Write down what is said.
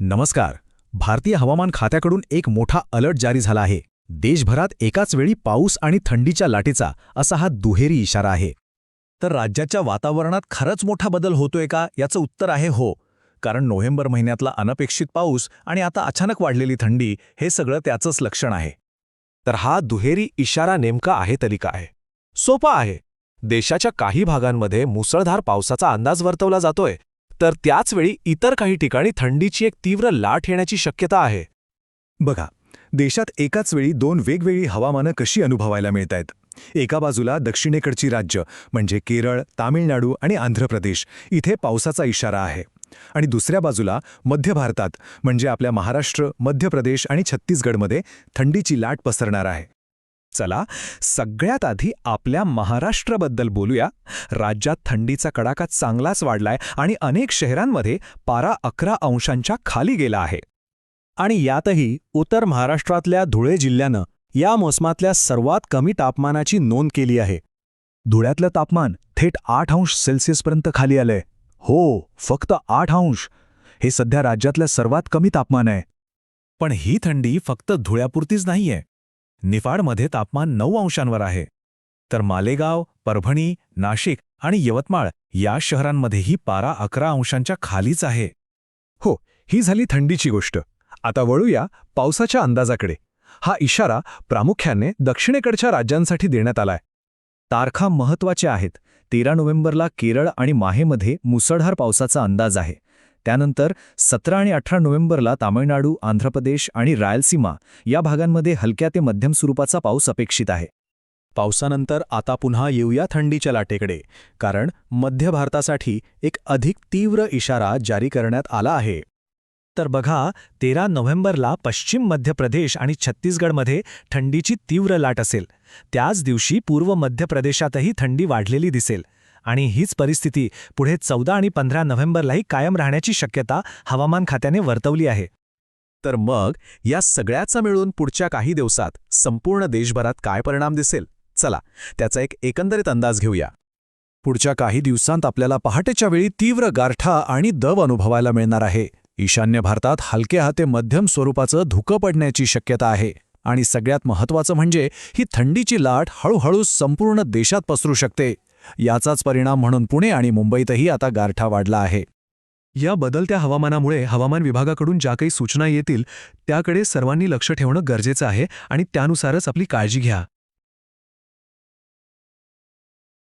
नमस्कार. भारतीय हवामान खात्याकडून एक मोठा अलर्ट जारी झाला आहे. देशभरात एकाच वेळी पाऊस आणि थंडीच्या लाटेचा असा हा दुहेरी इशारा आहे. तर राज्याच्या वातावरणात खरंच मोठा बदल होतोय का याचं उत्तर आहे हो. कारण नोव्हेंबर महिन्यातला अनपेक्षित पाऊस आणि आता अचानक वाढलेली थंडी हे सगळं त्याचंच लक्षण आहे. तर हा दुहेरी इशारा नेमका आहे तरी काय? सोपा आहे. देशाच्या काही भागांमध्ये मुसळधार पावसाचा अंदाज वर्तवला जातोय. तर त्याचवेळी इतर काही ठिकाणी थंडीची एक तीव्र लाट येण्याची शक्यता आहे. बघा देशात एकाच वेळी दोन वेगवेगळी हवामानं कशी अनुभवायला मिळत आहेत एका बाजूला दक्षिणेकडची राज्य म्हणजे केरळ तामिळनाडू आणि आंध्र प्रदेश इथे पावसाचा इशारा आहे. आणि दुसऱ्या बाजूला मध्य भारतात म्हणजे आपल्या महाराष्ट्र मध्य प्रदेश आणि छत्तीसगडमध्ये थंडीची लाट पसरणार आहे. चला सगळ्यात आधी आपल्या महाराष्ट्राबद्दल बोलूया. राज्यात थंडीचा कडाका चांगलाच वाढलाय आणि अनेक शहरांमध्ये पारा अकरा अंशांच्या खाली गेला आहे. आणि यातही उत्तर महाराष्ट्रातल्या धुळे जिल्ह्यानं या मोसमातल्या सर्वात कमी तापमानाची नोंद केली आहे. धुळ्यातलं तापमान थेट आठ अंश सेल्सिअसपर्यंत खाली आलंय. हो फक्त आठ अंश. हे सध्या राज्यातलं सर्वात कमी तापमान आहे. पण ही थंडी फक्त धुळ्यापुरतीच नाहीये. निफाडमध्ये तापमान नऊ अंशांवर आहे. तर मालेगाव परभणी नाशिक आणि यवतमाळ या शहरांमध्येही पारा अकरा अंशांच्या खालीच आहे. हो ही झाली थंडीची गोष्ट. आता वळूया पावसाच्या अंदाजाकडे. हा इशारा प्रामुख्याने दक्षिणेकडच्या राज्यांसाठी देण्यात आलाय. तारखा महत्त्वाच्या आहेत. तेरा नोव्हेंबरला केरळ आणि माहेमध्ये मुसळधार पावसाचा अंदाज आहे. त्यानंतर सतरा आणि अठरा नोव्हेंबरला तामिळनाडू आंध्र प्रदेश आणि रायलसीमा या भागांमध्ये हलक्या ते मध्यम स्वरूपाचा पाऊस अपेक्षित आहे. पावसानंतर आता पुन्हा येऊया थंडीच्या लाटेकडे कारण मध्य भारतासाठी एक अधिक तीव्र इशारा जारी करण्यात आला आहे. तर बघा तेरा नोव्हेंबरला पश्चिम मध्य प्रदेश आणि छत्तीसगडमध्ये थंडीची तीव्र लाट असेल. त्याच दिवशी पूर्व मध्य प्रदेशातही थंडी वाढलेली दिसेल. आणि हीच परिस्थिती पुढे चौदा आणि पंधरा नोव्हेंबरलाही कायम राहण्याची शक्यता हवामान खात्याने वर्तवली आहे. तर मग या सगळ्याचा मिळून पुढच्या काही दिवसात संपूर्ण देशभरात काय परिणाम दिसेल? चला त्याचा एक एकंदरीत अंदाज घेऊया. पुढच्या काही दिवसांत आपल्याला पहाटेच्या वेळी तीव्र गारठा आणि दव अनुभवायला मिळणार आहे. ईशान्य भारतात हलक्या ते मध्यम स्वरूपाचं धुकं पडण्याची शक्यता आहे. आणि सगळ्यात महत्त्वाचं म्हणजे ही थंडीची लाट हळूहळू संपूर्ण देशात पसरू शकते. याचाच परिणाम म्हणून पुणे आणि मुंबईतही आता गारठा वाढला आहे. या बदलत्या हवामानामुळे हवामान विभागाकडून ज्या काही सूचना येतील त्याकडे सर्वांनी लक्ष ठेवणं गरजेचं आहे आणि त्यानुसारच आपली काळजी घ्या.